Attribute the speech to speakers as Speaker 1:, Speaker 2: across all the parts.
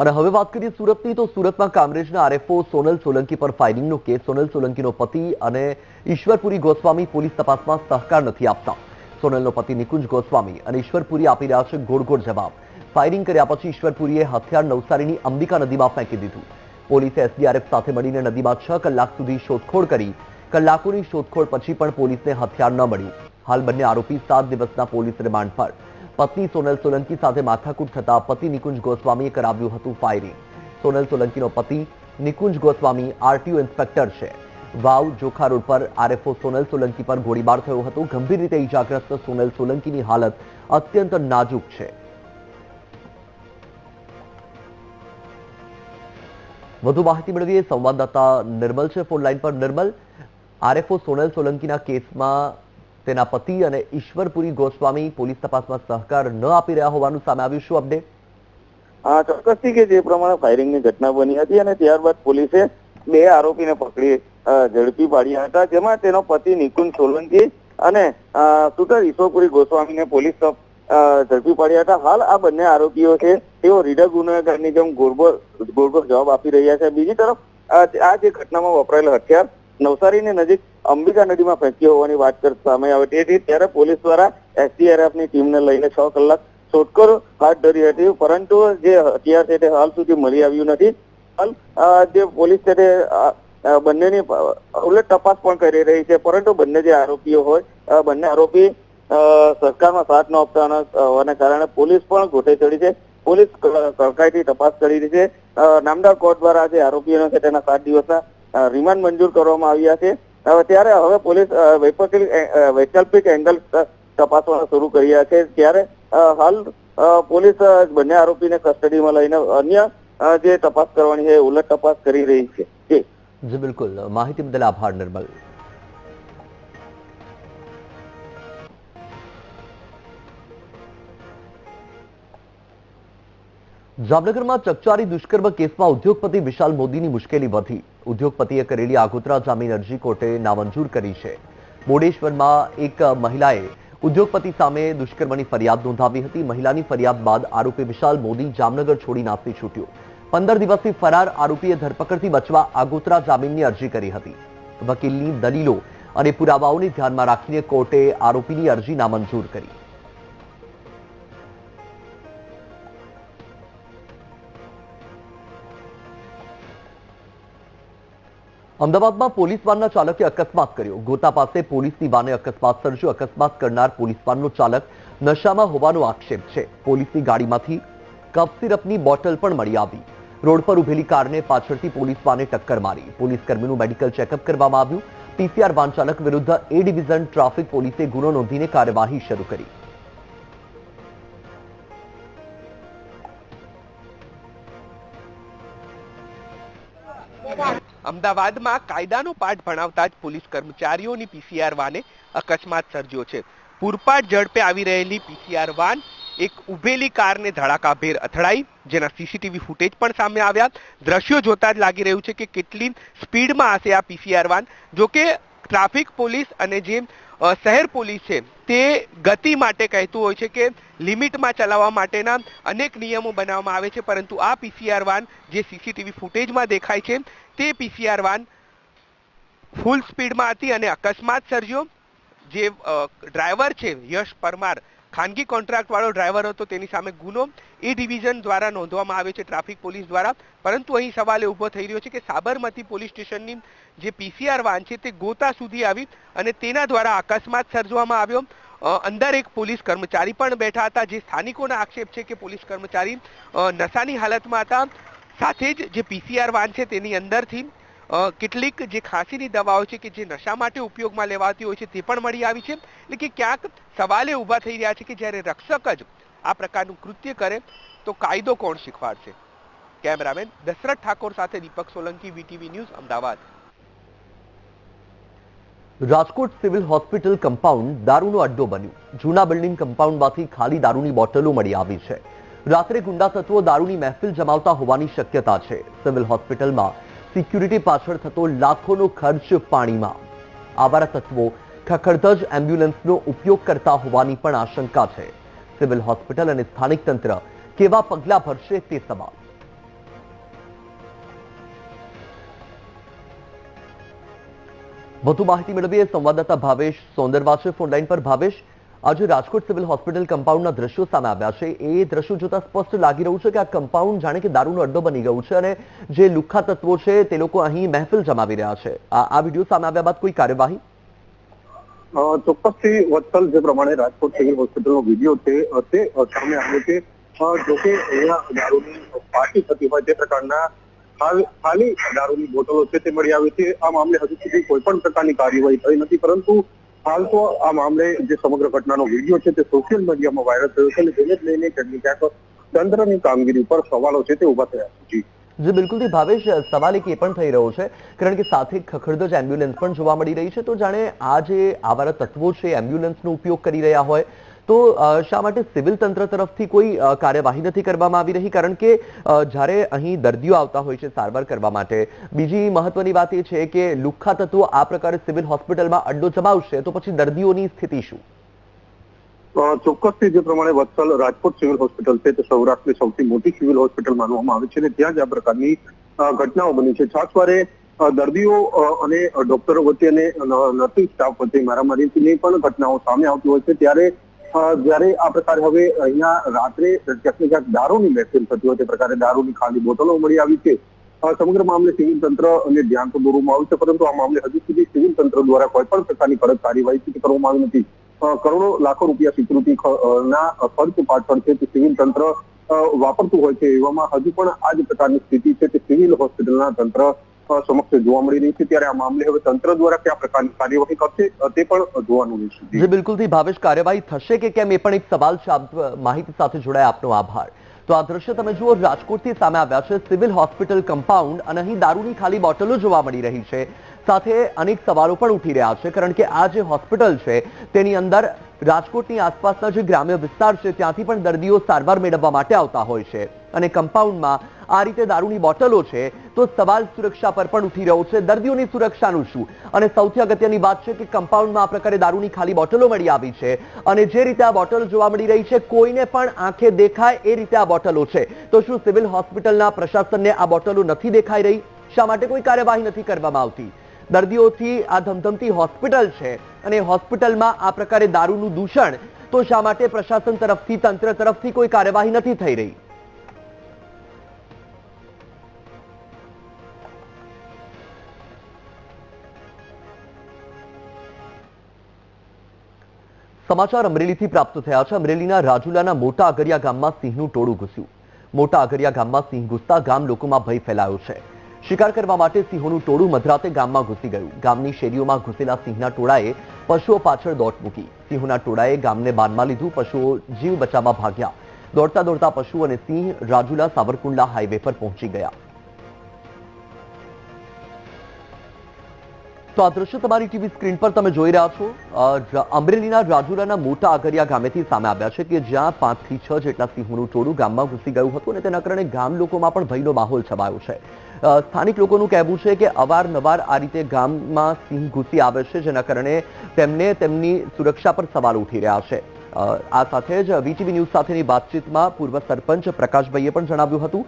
Speaker 1: અને હવે વાત કરીએ સુરતની તો સુરતમાં કામરેજના આરએફઓ સોનલ સોલંકી પર ફાયરિંગનો કેસ. સોનલ સોલંકીનો પતિ અને ઈશ્વરપુરી ગોસ્વામી પોલીસ તપાસમાં સહકાર નથી આપતા. સોનલનો પતિ નિકુંજ ગોસ્વામી અને ઈશ્વરપુરી આપી રહ્યા છે ગોળ ગોળ જવાબ. ફાયરિંગ કર્યા પછી ઈશ્વરપુરીએ હથિયાર નવસારીની અંબિકા નદીમાં ફેંકી દીધું. પોલીસે એસડીઆરએફ સાથે મળીને નદીમાં છ કલાક સુધી શોધખોળ કરી. કલાકોની શોધખોળ પછી પણ પોલીસને હથિયાર ન મળ્યું. હાલ બંને આરોપી સાત દિવસના પોલીસ રિમાન્ડ પર. પત્ની સોનલ સોલંકી સાથે માથાકૂટ થતા પતિ નિકુંજ ગોસ્વામીએ કરાવ્યું હતું ફાયરિંગ સોનલ સોલંકીનો પતિ નિકુંજ ગોસ્વામી આરટીઓ ઇન્સ્પેક્ટર છે. વાવ, જોખા રોડ પર આરએફઓ સોનલ સોલંકી પર ગોળીબાર થયો હતો. ગંભીર રીતે ઈજાગ્રસ્ત સોનલ સોલંકીની હાલત અત્યંત નાજુક છે. વધુ માહિતી મેળવીએ. સંવાદદાતા નિર્મલ છે. ફોન લાઈન પર નિર્મલ, આરએફઓ સોનલ સોલંકીના કેસમાં તેના પતિ અને ઈશ્વરપુરી ગોસ્વામી પોલીસ તપાસમાં સહકાર ન આપી રહ્યા હોવાનું સામે આવ્યું. શું અપડેટ
Speaker 2: હા ચોક્કસથી કે જે પ્રમાણે ફાયરિંગની ઘટના બની હતી અને ત્યારબાદ પોલીસે બે આરોપીને પકડી ઝડપી પાડ્યા હતા, જેમાં તેનો પતિ નિકુંજ સોલંકી અને શૂટર ઈશ્વરપુરી ગોસ્વામીને પોલીસ ઝડપી પાડ્યા હતા. હાલ આ બંને આરોપીઓ છે, તેઓ રીડા ગુનેગારની જેમ ગોળગોળ ગોળગોળ જવાબ આપી રહ્યા છે. બીજી તરફ આ જે ઘટનામાં વપરાયેલ હથિયાર નવસારીની નજીક અંબિકા નદીમાં ફેંક્યો હોવાની વાત સામે આવે તેથી ત્યારે પોલીસ દ્વારા એસડીઆરએફની ટીમને લઈને છ કલાક શોધખોળ હાથ ધરી હતી, પરંતુ જે હથિયાર છે તે હાલ સુધી મળી આવ્યું નથી. હાલ જે પોલીસ છે તે બંનેની, ઉલટ તપાસ પણ કરી રહી છે, પરંતુ બંને જે આરોપીઓ હોય બંને આરોપી સરકારમાં સાથ ન આપતા હોવાને કારણે પોલીસ પણ ગોઠે ચડી છે. પોલીસ કડકાઈથી તપાસ કરી રહી છે. નામદાર કોર્ટ દ્વારા જે આરોપીઓનો છે તેના સાત દિવસના રિમાન્ડ મંજૂર કરવામાં આવ્યા છે. ત્યારે હવે પોલીસ વૈકલ્પિક એંગલ તપાસવાના શરૂ કર્યા છે. ત્યારે હાલ પોલીસ બંને આરોપીને કસ્ટડીમાં લઈને અન્ય જે તપાસ કરવાની છે ઉલટ તપાસ કરી રહી છે. જી,
Speaker 1: બિલકુલ. માહિતી બદલ આભાર, નિર્મલ. જામનગરમાં ચકચારી દુષ્કર્મ કેસમાં ઉદ્યોગપતિ વિશાલ મોદીની મુશ્કેલી વધી. ઉદ્યોગપતિએ કરેલી આગોતરા જામીન અરજી કોર્ટે નામંજૂર કરી છે. બોડેશ્વરમાં એક મહિલાએ ઉદ્યોગપતિ સામે દુષ્કર્મની ફરિયાદ નોંધાવી હતી. મહિલાની ફરિયાદ બાદ આરોપી વિશાલ મોદી જામનગર છોડી નાસી છૂટ્યો. પંદર દિવસથી ફરાર આરોપીએ ધરપકડથી બચવા આગોતરા જામીનની અરજી કરી હતી. વકીલની દલીલો અને પુરાવાઓને ધ્યાનમાં રાખીને કોર્ટે આરોપીની અરજી નામંજૂર કરી. અમદાવાદમાં પોલીસ વાનના ચાલકે અકસ્માત કર્યો. ગોતા પાસે પોલીસની વાને અકસ્માત સર્જ્યો. અકસ્માત કરનાર પોલીસ વાનનો ચાલક નશામાં હોવાનો આક્ષેપ છે. પોલીસની ગાડીમાંથી કફ સિરપની બોટલ પણ મળી આવી. રોડ પર ઉભેલી કારને પાછળથી પોલીસ વાને ટક્કર મારી. પોલીસ કર્મીનું મેડિકલ ચેકઅપ કરવામાં આવ્યું. પીસીઆર વાન ચાલક વિરુદ્ધ એ ડિવિઝન ટ્રાફિક પોલીસે ગુનો નોંધીને કાર્યવાહી શરૂ કરી.
Speaker 3: અમદાવાદમાં કાયદાનો પાઠ ભણાવતા જ પોલીસ કર્મચારીઓની પીસીઆર વાને અકસ્માત સર્જ્યો છે. પૂરપાટ ઝડપે આવી રહેલી પીસીઆર વાન એક ઉભેલી કારને ધડાકાભેર અથડાઈ, જેના સીસીટીવી ફૂટેજ પણ સામે આવ્યા. દ્રશ્યો જોતા જ લાગી રહ્યું છે કે કેટલી સ્પીડમાં હશે આ પીસીઆર વાન. જો કે ટ્રાફિક પોલીસ અને જે શહેર પોલીસ છે તે ગતિ માટે કહેતું હોય છે કે લિમિટમાં ચલાવવા માટેના અનેક નિયમો બનાવવામાં આવે છે. પરંતુ આ પીસીઆર વાન જે સીસીટીવી ફૂટેજમાં દેખાય છે, તે પીસીઆર વાન ફૂલ સ્પીડમાં હતી અને અકસ્માત સર્જ્યો. જે ડ્રાઈવર છે, યશ પરમાર ખાનગી કોન્ટ્રાક્ટવાળો ડ્રાઈવર હતો, તેની સામે ગુનો. એ ડિવિઝન દ્વારા નોંધવામાં આવ્યો છે, ટ્રાફિક પોલીસ દ્વારા. પરંતુ અહીં સવાલ એ ઊભો થઈ રહ્યો છે કે સાબરમતી પોલીસ સ્ટેશનની જે પીસીઆર વાન છે, તે ગોતા સુધી આવી અને તેના દ્વારા અકસ્માત સર્જવામાં આવ્યો. અંદર એક પોલીસ કર્મચારી પણ બેઠા હતા, જે સ્થાનિકોના આક્ષેપ છે કે પોલીસ કર્મચારી નશાની હાલતમાં હતા. સાથે જ જે પીસીઆર વાન છે, તેની અંદરથી કેટલીક જે ખાંસીની દવાઓ છે કે જે નશા માટે ઉપયોગમાં લેવાતી હોય છે તે પણ મળી આવી છે. એટલે કે ક્યાંક સવાલે ઊભા થઈ રહ્યા છે કે જ્યારે રક્ષક જ આ પ્રકારનું કૃત્ય કરે, તો કાયદો કોણ શીખવાડશે? કેમેરામેન દશરથ ઠાકોર સાથે Deepak Solanki, VTV news, Ahmedabad.
Speaker 1: Rajkot civil hospital compound દારૂનો અડ્ડો બન્યું. જૂના બિલ્ડિંગ કમ્પાઉન્ડમાંથી ખાલી દારૂની બોટલો મળી આવી છે. રાત્રે ગુંડા તત્વો દારૂની મહેફિલ જમાવતા હોવાની શક્યતા છે. સિવિલ હોસ્પિટલમાં સિક્યુરિટી પાછળ થતો લાખોનો ખર્ચ પાણીમાં. આવારા તત્વો ખખડધજ એમ્બ્યુલન્સનો ઉપયોગ કરતા હોવાની પણ આશંકા છે. સિવિલ હોસ્પિટલ અને સ્થાનિક તંત્ર કેવા પગલાં ભરશે તે સવાલ વધુ માહિતી મેળવીએ સંવાદદાતા ભાવેશ સોંદરવાસે. ફોનલાઈન પર ભાવેશ આજે રાજકોટ સિવિલ હોસ્પિટલ કમ્પાઉન્ડના દ્રશ્યો સામે આવ્યા છે. એ દ્રશ્યો જોતા સ્પષ્ટ લાગી રહ્યું છે કે આ કમ્પાઉન્ડ જાણે કે દારૂનો અડ્ડો બની ગયું છે અને જે લુખ્ખા તત્વો છે તે લોકો અહીં મહેફિલ જમાવી રહ્યા છે. આ વીડિયો સામે આવ્યા બાદ કોઈ કાર્યવાહી?
Speaker 4: ચોક્કસથી વત્સલ જે પ્રમાણે રાજકોટ સિવિલ હોસ્પિટલનો વીડિયો તે સામે આવ્યો છે. જો કે અહીંયા દારૂની પાર્ટી થતી હોય તે પ્રકારના ખાલી દારૂની બોટલો છે તે મળી આવી છે. આ મામલે હજુ સુધી કોઈ પણ પ્રકારની કાર્યવાહી થઈ નથી, પરંતુ હાલ તો આ મામલે જે સમગ્ર ઘટનાનો વીડિયો છે તે સોશિયલ મીડિયામાં વાયરલ થયો છે અને તેને જ લઈને ક્યાંક ક્યાંક તંત્રની કામગીરી પર સવાલો છે તે ઊભા થયા છે. જી.
Speaker 1: બિલકુલથી ભાવેશ, સવાલ એક એ પણ થઈ રહ્યો છે, કારણ કે સાથે ખખડધજ એમ્બ્યુલન્સ પણ જોવા મળી રહી છે. તો જાણે આ જે આવારા તત્વો છે એમ્બ્યુલન્સનો ઉપયોગ કરી રહ્યા હોય તો શા માટે સિવિલ તંત્ર તરફથી કોઈ કાર્યવાહી નથી કરવામાં આવી રહી? કારણ કે જ્યારે અહીં દર્દીઓ આવતા હોય છે સારવાર કરવા માટે, બીજી મહત્વની વાત એ છે કે લુખ્ખા તત્વો આ પ્રકારે સિવિલ હોસ્પિટલમાં અડ્ડો જમાવશે, તો પછી દર્દીઓની સ્થિતિ શું?
Speaker 4: ચોક્કસથી જે પ્રમાણે વત્સલ રાજકોટ સિવિલ હોસ્પિટલ છે, તે સૌરાષ્ટ્રની સૌથી મોટી સિવિલ હોસ્પિટલ માનવામાં આવે છે અને ત્યાં જ આ પ્રકારની ઘટનાઓ બની છે. છાસવારે દર્દીઓ અને ડોક્ટરો વચ્ચે અને નર્સિંગ સ્ટાફ વચ્ચે મારામારીની પણ ઘટનાઓ સામે આવતી હોય છે. ત્યારે જ્યારે આ પ્રકારે હવે અહીંયા રાત્રે ક્યાંક ક્યાંક દારૂની મહેફિલ થતી હોય તે પ્રકારે દારૂની ખાલી બોટલો મળી આવી છે. સમગ્ર મામલે સિવિલ તંત્ર અને ધ્યાન તો દોરવામાં આવ્યું છે, પરંતુ આ મામલે હજુ સુધી સિવિલ તંત્ર દ્વારા કોઈ પણ પ્રકારની કડક કાર્યવાહી કરવામાં આવી નથી. કરોડો લાખો રૂપિયા સ્વીકૃતિ ના ખર્ચ પાછળ છે તે સિવિલ તંત્ર વાપરતું હોય છે, એવામાં હજુ પણ આ જ પ્રકારની સ્થિતિ છે તે સિવિલ હોસ્પિટલના તંત્ર સમક્ષ જોવા મળી રહી છે, ત્યારે આ મામલે હવે તંત્ર દ્વારા કયા પ્રકારની કાર્યવાહી કરશે, તે પણ જોવાનું રહેશે જી.
Speaker 1: બિલકુલથી ભાવેશ, કાર્યવાહી થશે કે કેમ, એ પણ એક સવાલ છે. માહિતી સાથે જોડાયા, આપનો આભાર. તો આ દ્રશ્ય તમે જુઓ, રાજકોટથી સામે આવ્યા છે, સિવિલ હોસ્પિટલ કમ્પાઉન્ડ, અને અહીં દારૂની ખાલી બોટલો જોવા મળી રહી છે. સાથે અનેક સવાલો પણ ઉઠી રહ્યા છે, કારણ કે આ જે હોસ્પિટલ છે, તેની અંદર રાજકોટની આસપાસના જે ગ્રામ્ય વિસ્તાર છે, ત્યાંથી પણ દર્દીઓ સારવાર મેળવવા માટે આવતા હોય છે. અને કમ્પાઉન્ડમાં આ રીતે દારૂની બોટલો છે, તો સવાલ સુરક્ષા પર પણ ઉઠી રહ્યો છે. દર્દીઓની સુરક્ષાનું શું? અને સૌથી અગત્યની વાત છે કે કમ્પાઉન્ડમાં આ પ્રકારે દારૂની ખાલી બોટલો મળી આવી છે. અને જે રીતે આ બોટલ જોવા મળી રહી છે, કોઈને પણ આંખે દેખાય એ રીતે આ બોટલો છે. તો શું સિવિલ હોસ્પિટલના પ્રશાસનને આ બોટલો નથી દેખાઈ રહી? શા માટે કોઈ કાર્યવાહી નથી કરવામાં આવતી? દર્દીઓથી આ ધમધમતી હોસ્પિટલ છે અને હોસ્પિટલમાં આ પ્રકારે દારૂનું દૂષણ, તો શા માટે પ્રશાસન તરફથી, તંત્ર તરફથી કોઈ કાર્યવાહી નથી થઈ રહી? સમાચાર અમરેલીથી પ્રાપ્ત થયા છે. અમરેલીના રાજુલાના મોટા અગરિયા ગામમાં સિંહનું ટોળું ઘૂસ્યું. મોટા અગરિયા ગામમાં સિંહ ઘૂસતા ગામ લોકોમાં ભય ફેલાયો છે. શિકાર કરવા માટે સિંહોનું ટોળું મધરાતે ગામમાં ઘૂસી ગયું. ગામની શેરીઓમાં ઘૂસેલા સિંહના ટોળાએ પશુઓ પાછળ દોટ મૂકી. સિંહોના ટોળાએ ગામને બાનમાં લીધું. પશુઓ જીવ બચાવવા ભાગ્યા. દોડતા દોડતા પશુ અને સિંહ રાજુલા સાવરકુંડલા હાઈવે પર પહોંચી ગયા. તો આ દ્રશ્ય તમારી ટીવી સ્ક્રીન પર તમે જોઈ રહ્યા છો. અમરેલીના રાજુરાના મોટા આગરિયા ગામેથી સામે આવ્યા છે કે જ્યાં પાંચથી છ જેટલા સિંહોનું ટોળું ગામમાં ઘૂસી ગયું હતું અને તેના કારણે ગામ લોકોમાં પણ ભયનો માહોલ છવાયો છે. સ્થાનિક લોકોનું કહેવું છે કે અવારનવાર આ રીતે ગામમાં સિંહ ઘૂસી આવે છે, જેના કારણે તેમને તેમની સુરક્ષા પર સવાલ ઉઠી રહ્યા છે. આ સાથે જ વીટીવી ન્યૂઝ સાથેની વાતચીતમાં પૂર્વ સરપંચ પ્રકાશભાઈએ પણ જણાવ્યું હતું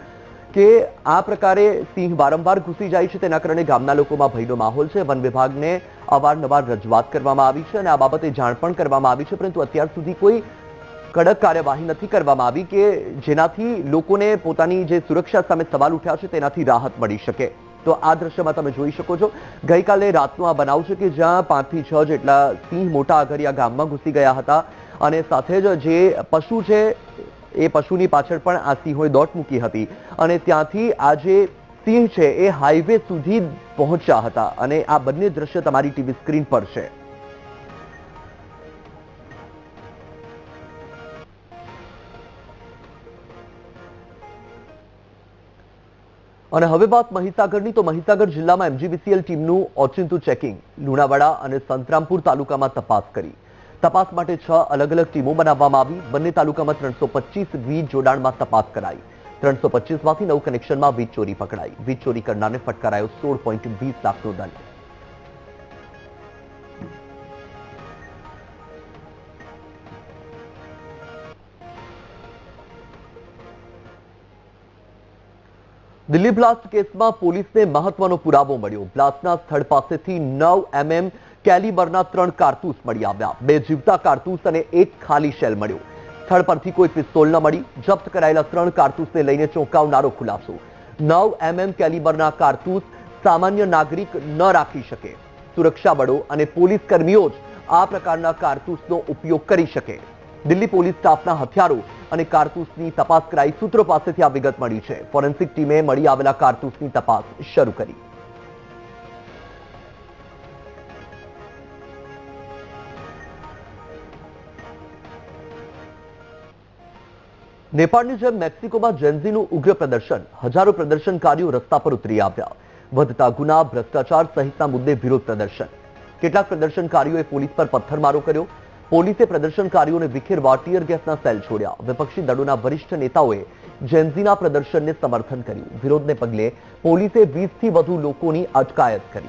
Speaker 1: કે આ પ્રકારે સિંહ વારંવાર ઘૂસી જાય છે, તેના કારણે ગામના લોકોમાં ભયનો માહોલ છે. વન વિભાગને અવારનવાર રજૂઆત કરવામાં આવી છે અને આ બાબતે જાણ પણ કરવામાં આવી છે, પરંતુ અત્યાર સુધી કોઈ કડક કાર્યવાહી નથી કરવામાં આવી કે જેનાથી લોકોને પોતાની જે સુરક્ષા સામે સવાલ ઉઠ્યા છે, તેનાથી રાહત મળી શકે. તો આ દ્રશ્યમાં તમે જોઈ શકો છો, ગઈકાલે રાતનો આ બનાવ છે કે જ્યાં પાંચથી છ જેટલા સિંહ મોટા આગરિયા ગામમાં ઘૂસી ગયા હતા અને સાથે જ જે પશુ છે એ પશુની પાછળ પણ આ સિંહોએ દોટ મૂકી હતી. અને ત્યાંથી આ સિંહ છે, એ હાઈવે સુધી પહોંચ્યા હતા. અને આ બંને દ્રશ્ય તમારી ટીવી સ્ક્રીન પર છે. અને હવે વાત મહીસાગરની. તો મહીસાગર જિલ્લામાં એમજીવીસીએલ ટીમનું ઓચિંતું ચેકિંગ લુણાવાડા અને સંતરામપુર તાલુકામાં તપાસ કરી. તપાસ માટે છ અલગ અલગ ટીમો બનાવવામાં આવી. બંને તાલુકામાં ત્રણસો પચીસ વીજ જોડાણમાં તપાસ કરાઈ. ત્રણસો પચીસમાંથી નવ કનેક્શનમાં વીજ ચોરી પકડાઈ. વીજ ચોરી કરનારને ફટકારાયો સોળ પોઈન્ટ વીસ લાખનો દંડ. દિલ્હી બ્લાસ્ટ કેસમાં પોલીસને મહત્વનો પુરાવો મળ્યો. બ્લાસ્ટના સ્થળ પાસેથી નવ એમએમ કેલિબરના ત્રણ કારતૂસ મળી આવ્યા. બે જીવતા કારતૂસ અને એક ખાલી શેલ મળ્યો. સ્થળ પરથી કોઈ પિસ્તોલ ન મળી. જપ્ત કરાયેલા ત્રણ કારતૂસને લઈને ચોંકાવનારો ખુલાસો. નવ એમએમ કેલિબરના કારતૂસ સામાન્ય નાગરિક ન રાખી શકે. સુરક્ષા બળો અને પોલીસ કર્મીઓ જ આ પ્રકારના કારતૂસનો ઉપયોગ કરી શકે. દિલ્હી પોલીસ સ્ટાફના હથિયારો અને કારતૂસની તપાસ કરાઈ સૂત્રો પાસેથી આ વિગત મળી છે. ફોરેન્સિક ટીમે મળી આવેલા કારતૂસની તપાસ શરૂ કરી. નેપાળની જેમ મેક્સિકોમાં જેન્ઝીનું ઉગ્ર પ્રદર્શન, હજારો પ્રદર્શનકારીઓ રસ્તા પર ઉતરી આવ્યા. વધતા ગુના, ભ્રષ્ટાચાર સહિતના મુદ્દે વિરોધ પ્રદર્શન. કેટલાક પ્રદર્શનકારીઓએ પોલીસ પર પથ્થરમારો કર્યો. પોલીસે પ્રદર્શનકારીઓને વિખેરવા ટીયર ગેસના સેલ છોડ્યા. વિપક્ષી દળોના વરિષ્ઠ નેતાઓએ જેન્ઝીના પ્રદર્શનને સમર્થન કર્યું. વિરોધને પગલે પોલીસે વીસથી વધુ લોકોની અટકાયત કરી.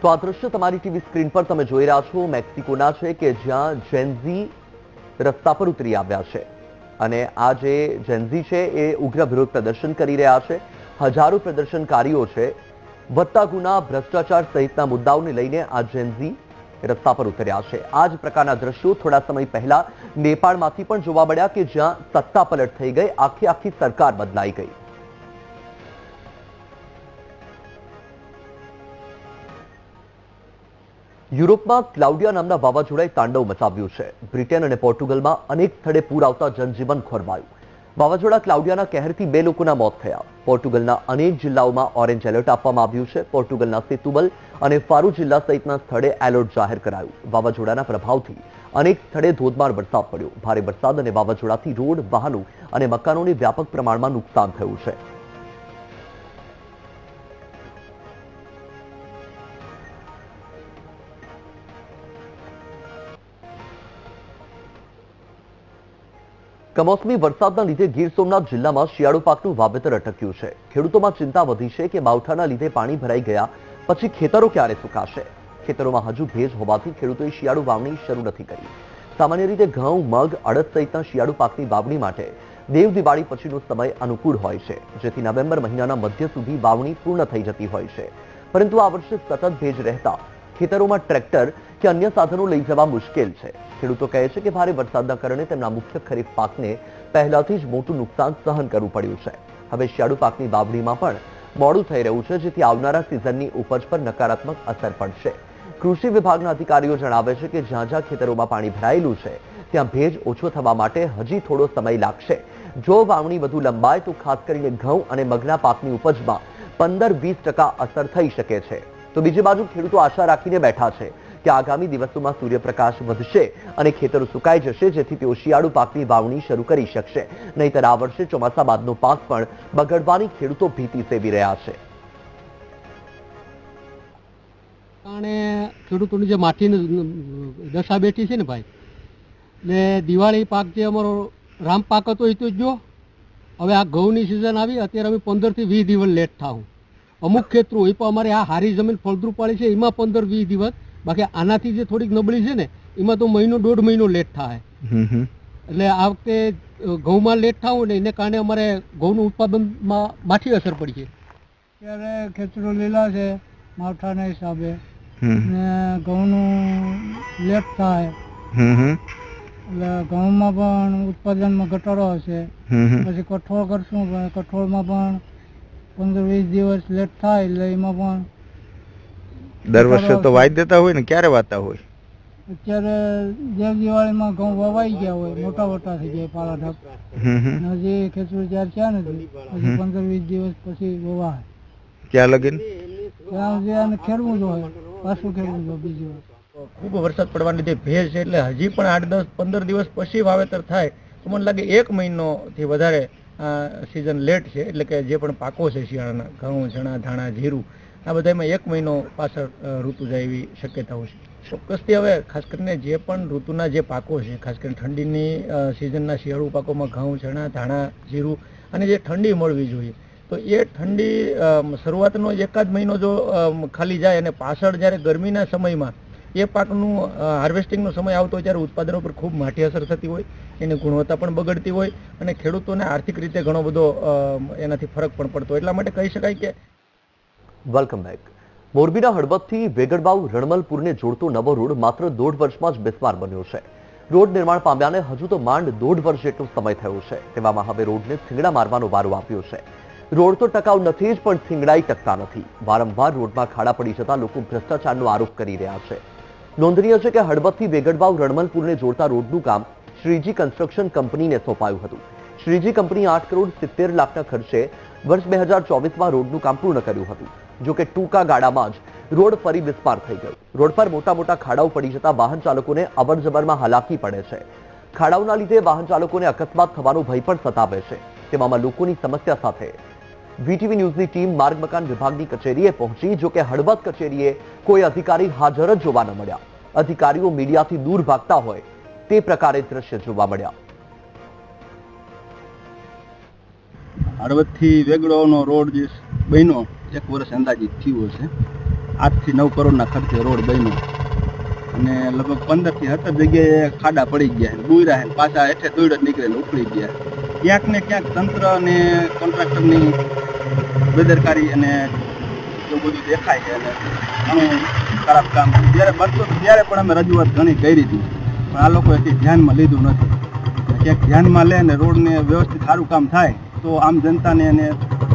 Speaker 1: તો આ દ્રશ્ય તમારી ટીવી સ્ક્રીન પર તમે જોઈ રહ્યા છો. મેક્સિકોના છે કે જ્યાં જેન્ઝી રસ્તા પર ઉતરી આવ્યા છે. અને આ જે જેન્ઝી છે એ ઉગ્ર વિરોધ પ્રદર્શન કરી રહ્યા છે. હજારો પ્રદર્શનકારીઓ છે. વધતા ગુના, ભ્રષ્ટાચાર સહિતના મુદ્દાઓને લઈને આ જેન્ઝી રસ્તા પર ઉતર્યા છે. આ જ પ્રકારના દ્રશ્યો થોડા સમય પહેલા નેપાળમાંથી પણ જોવા મળ્યા કે જ્યાં સત્તા પલટ થઈ ગઈ. આખી આખી સરકાર બદલાઈ ગઈ. યુરોપમાં ક્લાઉડિયા નામના વાવાઝોડાએ તાંડવ મચાવ્યું છે. બ્રિટન અને પોર્ટુગલમાં અનેક સ્થળે પૂર આવતા જનજીવન ખોરવાયું વાવાઝોડા ક્લાઉડિયાના કહેરથી બે લોકોના મોત થયા. પોર્ટુગલના અનેક જિલ્લાઓમાં ઓરેન્જ એલર્ટ આપવામાં આવ્યું છે. પોર્ટુગલના સેતુબલ અને ફારુ જિલ્લા સહિતના સ્થળે એલર્ટ જાહેર કરાયું. વાવાઝોડાના પ્રભાવથી અનેક સ્થળે ધોધમાર વરસાદ પડ્યો. ભારે વરસાદ અને વાવાઝોડાથી રોડ, વાહનો અને મકાનોને વ્યાપક પ્રમાણમાં નુકસાન થયું છે. કમોસમી વરસાદના લીધે ગીર સોમનાથ જિલ્લામાં શિયાળુ પાકનું વાવેતર અટક્યું છે. ખેડૂતોમાં ચિંતા વધી છે કે માવઠાના લીધે પાણી ભરાઈ ગયા, પછી ખેતરો ક્યારે સુકાશે? ખેતરોમાં હજુ ભેજ હોવાથી ખેડૂતોએ શિયાળુ વાવણી શરૂ નથી કરી. સામાન્ય રીતે ઘઉં, મગ, અડદ સહિતના શિયાળુ પાકની વાવણી માટે દેવ દિવાળી પછીનો સમય અનુકૂળ હોય છે, જેથી નવેમ્બર મહિનાના મધ્ય સુધી વાવણી પૂર્ણ થઈ જતી હોય છે. પરંતુ આ વર્ષે સતત ભેજ રહેતા ખેતરોમાં ટ્રેક્ટર કે અન્ય સાધનો લઈ જવા મુશ્કેલ છે. ખેડૂતો કહે છે કે ભારે વરસાદના કારણે તેમના મુખ્ય ખરીફ પાકને પહેલાથી જ મોટું નુકસાન સહન કરવું પડ્યું છે. હવે શિયાળુ પાકની વાવણીમાં પણ મોડું થઈ રહ્યું છે, જેથી આવનારા સિઝનની ઉપજ પર નકારાત્મક અસર પડશે. કૃષિ વિભાગના અધિકારીઓ જણાવે છે કે જ્યાં જ્યાં ખેતરોમાં પાણી ભરાયેલું છે, ત્યાં ભેજ ઓછો થવા માટે હજી થોડો સમય લાગશે. જો વાવણી વધુ લંબાય તો ખાસ કરીને ઘઉં અને મગના પાકની ઉપજમાં પંદર વીસ ટકા અસર થઈ શકે છે. તો બીજી બાજુ ખેડૂતો આશા રાખીને બેઠા છે કે આગામી દિવસોમાં સૂર્યપ્રકાશ વધશે અને ખેતરો સુકાઈ જશે, જેથી તેઓ શિયાળુ પાકની વાવણી શરૂ કરી શકશે. નહીતર આ વર્ષે ચોમાસા બાદનો પાક પણ બગડવાની ખેડૂતો ભીતિ સેવી રહ્યા છે.
Speaker 5: કારણે ખેડૂતોની જે માટીની દશા બેઠી છે ને ભાઈ? ને દિવાળી પાક જે અમારો રામ પાક હતો એ તો જો, હવે આ ઘઉંની સિઝન આવી, અત્યારે અમે પંદરથી વીસ દિવસ લેટ થાઉં અમુક ખેતરો એ પણ અમારે આ હારી જમીન ફળદ્રુપાળી છે એમાં પંદર વીસ દિવસ. બાકી આનાથી જે થોડીક નબળી છે ને એમાં તો મહિનો દોઢ મહિનો લેટ થાય. એટલે આ વખતે ઘઉંમાં લેટ થાવું ને એને કારણે અમારે ઘઉંનું ઉત્પાદનમાં માઠી અસર પડી છે.
Speaker 6: અત્યારે ખેતરો લીલા છે માવઠાના હિસાબે. ને ઘઉંનું લેટ થાય. એટલે ઘઉંમાં પણ ઉત્પાદનમાં ઘટાડો હશે. પછી કઠોળ કરશું પણ કઠોળમાં પણ પંદર વીસ દિવસ લેટ થાય એટલે એમાં પણ
Speaker 7: દર વર્ષે તો વાઈ દેતા હોય ને ક્યારે વાતા હોય?
Speaker 6: અત્યારે દેવ દિવાળીમાં ઘઉં વવાઈ ગયા હોય મોટા મોટા થઈ જાય
Speaker 7: પાળા.
Speaker 6: અને હજી ખેતરો ત્યાર છે ને હજી પંદર વીસ દિવસ પછી વવાય.
Speaker 7: ક્યાં લગીન?
Speaker 6: ત્યાં સુધી આને ખેડવું જ હોય પાછું ખેડવું જોઈએ બીજી.
Speaker 8: ખૂબ વરસાદ પડવાની લીધે ભેજ છે એટલે હજી પણ આઠ દસ પંદર દિવસ પછી વાવેતર થાય. તો મને લાગે એક મહિનો થી વધારે સિઝન લેટ છે, એટલે કે જે પણ પાકો છે શિયાળાના, ઘઉં, ચણા, ધાણા, જીરું, આ બધામાં એક મહિનો પાછળ ઋતુ જાય એવી શક્યતાઓ છે. ચોક્કસથી હવે ખાસ કરીને જે પણ ઋતુના જે પાકો છે, ખાસ કરીને ઠંડીની સિઝનના શિયાળુ પાકોમાં ઘઉં, ચણા, ધાણા, જીરું અને જે ઠંડી મળવી જોઈએ, તો એ ઠંડી શરૂઆતનો એકાદ મહિનો જો ખાલી જાય અને પાછળ જ્યારે ગરમીના સમયમાં એ પાકનું હાર્વેસ્ટિંગનો સમય આવતો હોય ત્યારે ઉત્પાદનો પર ખૂબ માઠી અસર થતી હોય, એની ગુણવત્તા પણ બગડતી હોય અને ખેડૂતોને આર્થિક રીતે ઘણો બધો એનાથી ફરક પણ પડતો એટલા માટે કહી શકાય કે
Speaker 1: વેલકમ બેક મોરબીના હળવદથી વેગડબાવ રણમલપુરને જોડતો નવો રોડ માત્ર દોઢ વર્ષમાં જ બેસમાર બન્યો છે. રોડ નિર્માણ પામ્યાને હજુ તો માંડ દોઢ વર્ષ જેટલો સમય થયો છે. તેવામાં હવે રોડને થીંગડા મારવાનો વારો આપ્યો છે. રોડ તો ટકાઉ નથી જ, પણ થીંગડાઈ ટકતા નથી. વારંવાર રોડમાં ખાડા પડી જતા લોકો ભ્રષ્ટાચારનો આરોપ કરી રહ્યા છે. નોંધનીય છે કે હળવદથી વેગડબાવ રણમલપુરને જોડતા રોડનું કામ શ્રીજી કન્સ્ટ્રક્શન કંપનીને સોંપાયું હતું. શ્રીજી કંપની આઠ કરોડ સિત્તેર લાખના ખર્ચે વર્ષ બે હજાર રોડનું કામ પૂર્ણ કર્યું હતું. જો કે ટૂંકા ગાળામાં જ રોડ ફરી વિસ્પાર થઈ ગયો. રોડ પર મોટા મોટા ખાડાઓ પડી જતા વાહન ચાલકોને અવરજવરમાં હાલાકી પડે છે. ખાડાઓના લીધે વાહન ચાલકોને અકસ્માત થવાનો ભય પણ સતાવે છે. તેવામાં લોકોની સમસ્યા સાથે વીટીવી ન્યૂઝની ટીમ માર્ગ મકાન વિભાગની કચેરીએ પહોંચી, જો કે હળવદ કચેરીએ કોઈ અધિકારી હાજર જ જોવા ન મળ્યા. અધિકારીઓ મીડિયાથી દૂર ભાગતા હોય તે પ્રકારે દ્રશ્ય જોવા મળ્યા.
Speaker 9: હળવદથી વેગડોનો રોડ જે બન્યો, એક વર્ષ અંદાજિત થયું હશે. આઠથી નવ કરોડના ખર્ચે રોડ બન્યો. અને લગભગ પંદરથી સત્તર જગ્યાએ ખાડા પડી ગયા બુર્યા પાછા હેઠે દોડ નીકળે ને ગયા ક્યાંક ને ક્યાંક તંત્ર અને કોન્ટ્રાક્ટરની બેદરકારી અને એવું બધું દેખાય છે અને ઘણું ખરાબ કામ જ્યારે બનતો ત્યારે પણ અમે રજૂઆત ઘણી કરી હતી. પણ આ લોકોએ કંઈ ધ્યાનમાં લીધું નથી. ક્યાંક ધ્યાનમાં લે અને રોડને વ્યવસ્થિત સારું કામ થાય, તો આમ જનતાને અને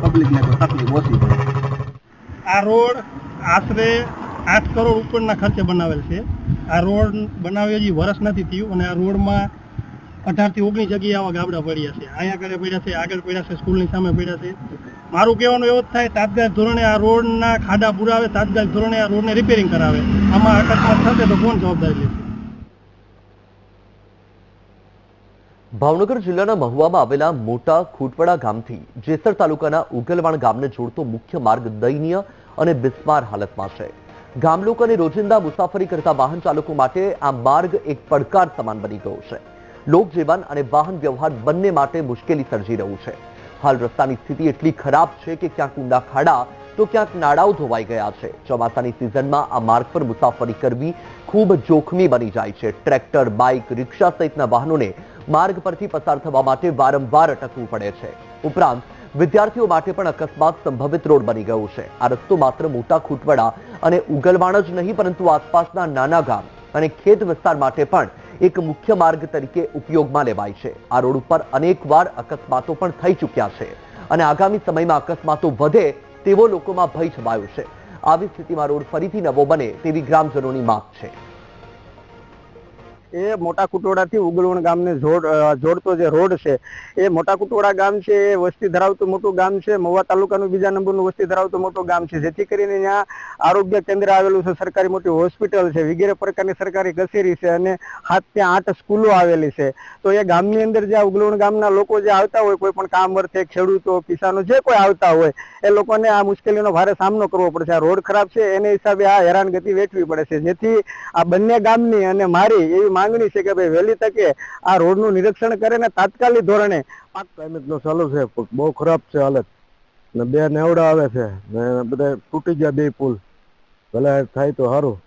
Speaker 9: પબ્લિકને કોઈ તકલીફ ઓછી પડે
Speaker 10: આ રોડ આશરે આઠ કરોડ ઉપરના ખર્ચે બનાવેલ છે. આ રોડ બનાવ્યો હજી વર્ષ નથી થયું અને આ રોડમાં અઢારથી ઓગણીસ જગ્યાએ ગાબડા પડ્યા છે. અહીંયા આગળ પડ્યા છે, આગળ પડ્યા છે, સ્કૂલની સામે પડ્યા છે. મારું કહેવાનું એવું જ થાય, તાત્કાલિક ધોરણે આ રોડના ખાડા પુરાવે, તાત્કાલિક ધોરણે આ રોડને રિપેરિંગ કરાવે. આમાં અકસ્માત થશે તો કોણ જવાબદારી લેશે?
Speaker 1: ભાવનગર જિલ્લાના મહુવામાં આવેલા મોટા ખૂટપડા ગામથી જેસર તાલુકાના ઉગલવાણ ગામને જોડતો મુખ્ય માર્ગ દયનીય અને બિસ્માર હાલતમાં છે. ગામ લોકોને રોજિંદા મુસાફરી કરતા વાહન ચાલકો માટે આ માર્ગ એક પડકાર સમાન બની ગયો છે. લોકજીવન અને વાહન વ્યવહાર બંને માટે મુશ્કેલી સર્જી રહ્યું છે. હાલ રસ્તાની સ્થિતિ એટલી ખરાબ છે કે ક્યાંક ઊંડા ખાડા, તો ક્યાંક નાળાઓ ધોવાઈ ગયા છે. ચોમાસાની સિઝનમાં આ માર્ગ પર મુસાફરી કરવી ખૂબ જોખમી બની જાય છે. ટ્રેક્ટર, બાઇક, રિક્ષા સહિતના વાહનોને માર્ગ પરથી પસાર થવા માટે વારંવાર અટકવું પડે છે. ઉપરાંત, વિદ્યાર્થીઓ માટે પણ અકસ્માત સંભવિત રોડ બની ગયો છે. આ રસ્તો માત્ર મોટા ખૂટવડા અને ઉગલવાણ જ નહીં, પરંતુ આસપાસના નાના ગામ અને ખેત વિસ્તાર માટે પણ એક મુખ્ય માર્ગ તરીકે ઉપયોગમાં લેવાય છે. આ રોડ ઉપર અનેકવાર અકસ્માતો પણ થઈ ચૂક્યા છે અને આગામી સમયમાં અકસ્માતો વધે તેવો લોકોમાં ભય છવાયો છે. આવી સ્થિતિમાં રોડ ફરીથી નવો બને તેવી ગ્રામજનોની માંગ છે.
Speaker 6: એ મોટા કુટોડાથી ઉગલવણ ગામને જોડ જોડતો જે રોડ છે, એ મોટા કુટોડા ગામ છે, એ વસ્તી ધરાવતું મોટું ગામ છે, મહુવા તાલુકાનું બીજા નંબરનું વસ્તી ધરાવતું મોટું ગામ છે. જેથી કરીને ત્યાં આરોગ્ય કેન્દ્ર આવેલું છે, સરકારી મોટી હોસ્પિટલ છે, વગેરે પ્રકારની સરકારી કચેરી છે અને હાથ ત્યાં આઠ સ્કૂલો આવેલી છે. તો એ ગામની અંદર જે ઉગલવણ ગામના લોકો જે આવતા હોય, કોઈ પણ કામ અર્થે ખેડૂતો, કિસાનો જે કોઈ આવતા હોય, એ લોકોને આ મુશ્કેલીનો ભારે સામનો કરવો પડશે આ રોડ ખરાબ છે, એને હિસાબે આ હેરાનગતિ વેઠવી પડે છે. જેથી આ બંને ગામની અને મારી એવી માંગણી છે કે ભાઈ વહેલી તકે આ રોડનું નિરીક્ષણ કરે ને તાત્કાલિક ધોરણે.
Speaker 11: પાક ક્લાઇમેટ નો ચાલુ છે બહુ ખરાબ છે હાલત. ને બે નેવડા આવે છે ને બધા તૂટી ગયા બે પુલ. ભલે થાય તો સારું.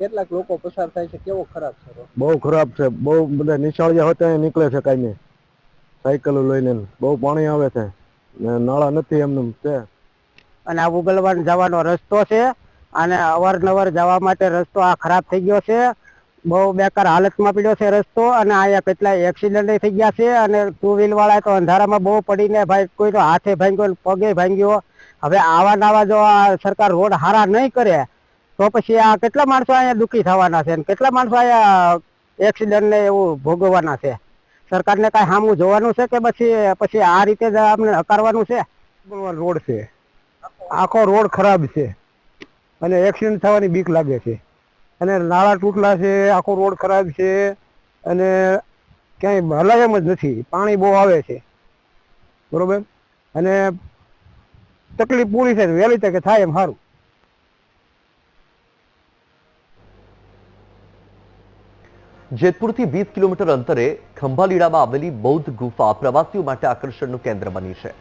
Speaker 10: કેટલાક લોકો પસાર થાય છે કેવો ખરાબ છે
Speaker 11: બહુ ખરાબ છે બહુ બધા નિશાળિયા હોય ત્યાં નીકળે છે કાંઈ સાયકલો લઈને બહુ પાણી આવે છે ને નાળા નથી એમનું છે.
Speaker 6: અને આ ઉગલવાન જવાનો રસ્તો છે અને અવારનવાર જવા માટે રસ્તો આ ખરાબ થઈ ગયો છે. બહુ બેકાર હાલતમાં પડ્યો છે રસ્તો અને અહીંયા કેટલાય એક્સિડન્ટ થઈ ગયા છે અને ટુ વ્હીલ વાળા તો અંધારામાં બહુ પડીને ભાઈ કોઈ તો હાથે ભાંગ્યો પગે ભાંગ્યો. હવે આવા નવા જો આ સરકાર રોડ હારા નહીં કરે તો પછી આ કેટલા માણસો અહીંયા દુઃખી થવાના છે અને કેટલા માણસો અહીંયા એક્સિડન્ટ ને એવું ભોગવવાના છે? સરકારને કાંઈ સામું જોવાનું છે કે પછી પછી આ રીતે જ આપણે હકારવાનું છે? રોડ છે. આખો રોડ ખરાબ છે અને એક્સિડન્ટ થવાની બીક લાગે છે. અને નાળા તૂટલા છે, આખો રોડ ખરાબ છે અને ક્યાંય હલાયમ જ નથી. પાણી બહુ આવે છે. બરોબર? અને તકલીફ પૂરી થાય વહેલી તકે થાય એમ સારું
Speaker 1: જેતપુરથી વીસ કિલોમીટર અંતરે ખંભાલીડામાં આવેલી બૌદ્ધ ગુફા પ્રવાસીઓ માટે આકર્ષણનું કેન્દ્ર બની છે.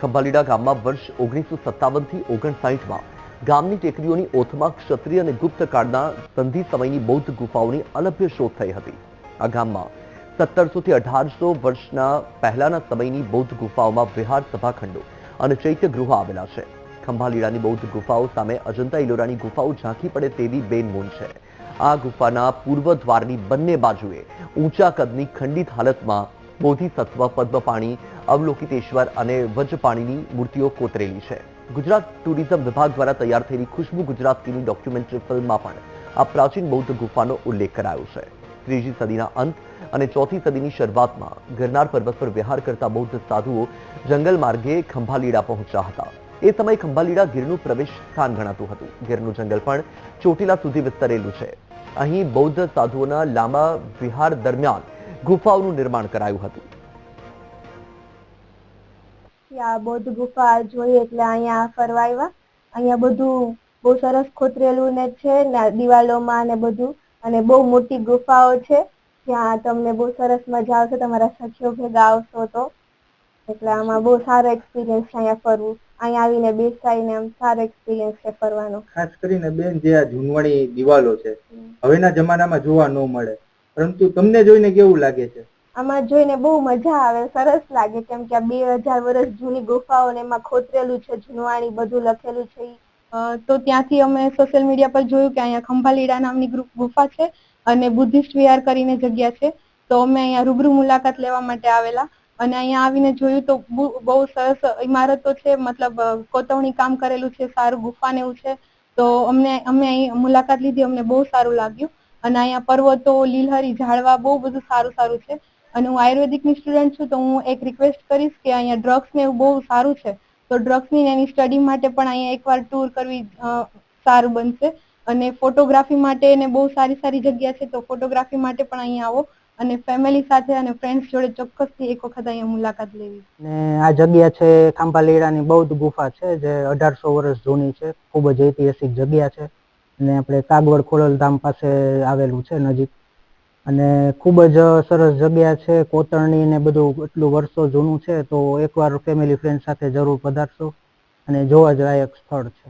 Speaker 1: ખંભાલીડા ગામમાં વર્ષ ઓગણીસો સત્તાવનથી ઓગણસાઠમાં ગામની ટેકરીઓની ઓથમાં ક્ષત્રિય અને ગુપ્ત કાળના સંધિ સમયની બૌદ્ધ ગુફાઓની અલભ્ય શોધ થઈ હતી. આ ગામમાં સત્તરસો થી અઢારસો વર્ષના પહેલાના સમયની બૌદ્ધ ગુફાઓમાં વિહાર સભાખંડો અને ચૈત્ય ગૃહ આવેલા છે. ખંભાલીડાની બૌદ્ધ ગુફાઓ સામે અજંતા ઇલોરાની ગુફાઓ ઝાંખી પડે તેવી બેનમૂન છે. આ ગુફાના પૂર્વ દ્વારની બંને બાજુએ ઊંચા કદની ખંડિત હાલતમાં બોધિસત્વ, પદ્મપાણી અવલોકિતેશ્વર અને વજ્રપાણીની મૂર્તિઓ કોતરેલી છે. ગુજરાત ટુરિઝમ વિભાગ દ્વારા તૈયાર થયેલી ખુશ્બુ ગુજરાતીની ડોક્યુમેન્ટરી ફિલ્મમાં પણ આ પ્રાચીન બૌદ્ધ ગુફાનો ઉલ્લેખ કરાયો છે. ત્રીજી સદીના અંત અને ચોથી સદીની શરૂઆતમાં ગિરનાર પર્વત પર વિહાર કરતા બૌદ્ધ સાધુઓ જંગલ માર્ગે ખંભાલીડા પહોંચ્યા હતા. એ સમયે ખંભાલીડા ગીરનું પ્રવેશ સ્થાન ગણાતું હતું. ગીરનું જંગલ પણ ચોટીલા સુધી વિસ્તરેલું છે. અહીં બૌદ્ધ સાધુઓના લાંબા વિહાર દરમિયાન ગુફાઓનું નિર્માણ કરાયું હતું.
Speaker 12: આ બૌદ્ધ ગુફા જોઈ એટલે અહીંયા ફરવા આવ્યા અહીંયા બધું બહુ સરસ ખોતરેલું ને છે ને દિવાલોમાં ને બધું. અને બહુ મોટી ગુફાઓ છે. ત્યાં તમને બહુ સરસ મજા આવશે. તમારા સખીઓ ભેગા આવશો તો. એટલે આમાં બહુ સારો એક્સપિરિયન્સ છે અહીંયા ફરવું. અહીંયા આવીને બેસાઈને આમ સારો એક્સપિરિયન્સ છે ફરવાનો.
Speaker 8: ખાસ કરીને બેન જે આ જૂનવાણી દિવાલો છે. હવેના જમાનામાં જોવા ન મળે. પરંતુ તમને જોઈને કેવું લાગે છે?
Speaker 12: આમાં જોઈને બહુ મજા આવે, સરસ લાગે. કેમ કે આ બે હજાર વર્ષ જૂની ગુફાઓ ને એમાં ખોતરેલું છે, જૂનવાણી બધું લખેલું છે. તો ત્યાંથી અમે સોશિયલ મીડિયા પર જોયું કે અહીંયા ખંભાલીડા નામની ગુફા છે અને બુદ્ધિસ્ટ વિહાર કરીને જગ્યા છે. તો અમે અહીંયા રૂબરૂ મુલાકાત લેવા માટે આવેલા અને અહીંયા આવીને જોયું તો બહુ બહુ સરસ ઇમારતો છે, મતલબ કોતવણી કામ કરેલું છે, સારું ગુફા ને એવું છે. તો અમને, અમે અહીં મુલાકાત લીધી, અમને બહુ સારું લાગ્યું. અને અહીંયા પર્વતો, લીલહરી, ઝાડવા બહુ બધું સારું સારું છે. અને હું આયુર્વેદિકની સ્ટુડન્ટ છું, તો હું એક રિક્વેસ્ટ કરીશ કે અહીંયા ડ્રગ્સ ને એવું બહુ સારું છે, તો ડ્રગ્સની એની સ્ટડી માટે પણ અહીંયા એકવાર ટૂર કરવી સારું બનશે. અને ફોટોગ્રાફી માટે એને બહુ સારી સારી જગ્યા છે, તો ફોટોગ્રાફી માટે પણ અહીંયા આવો. અને ફેમિલી સાથે અને ફ્રેન્ડ્સ જોડે ચોક્કસથી એક વખત અહીંયા મુલાકાત લેવી.
Speaker 13: ને આ જગ્યા છે ખાંભાલીડાની બૌદ્ધ ગુફા છે, જે અઢારસો વર્ષ જૂની છે, ખૂબ જ ઐતિહાસિક જગ્યા છે. ને આપણે કાગવડ ખોડલધામ પાસે આવેલું છે નજીક. અને ખૂબ જ સરસ જગ્યા છે, કોતરણી ને બધું, એટલું વર્ષો જૂનું છે, તો એકવાર ફેમિલી ફ્રેન્ડ સાથે જરૂર પધારશો અને જોવા જ લાયક સ્થળ છે.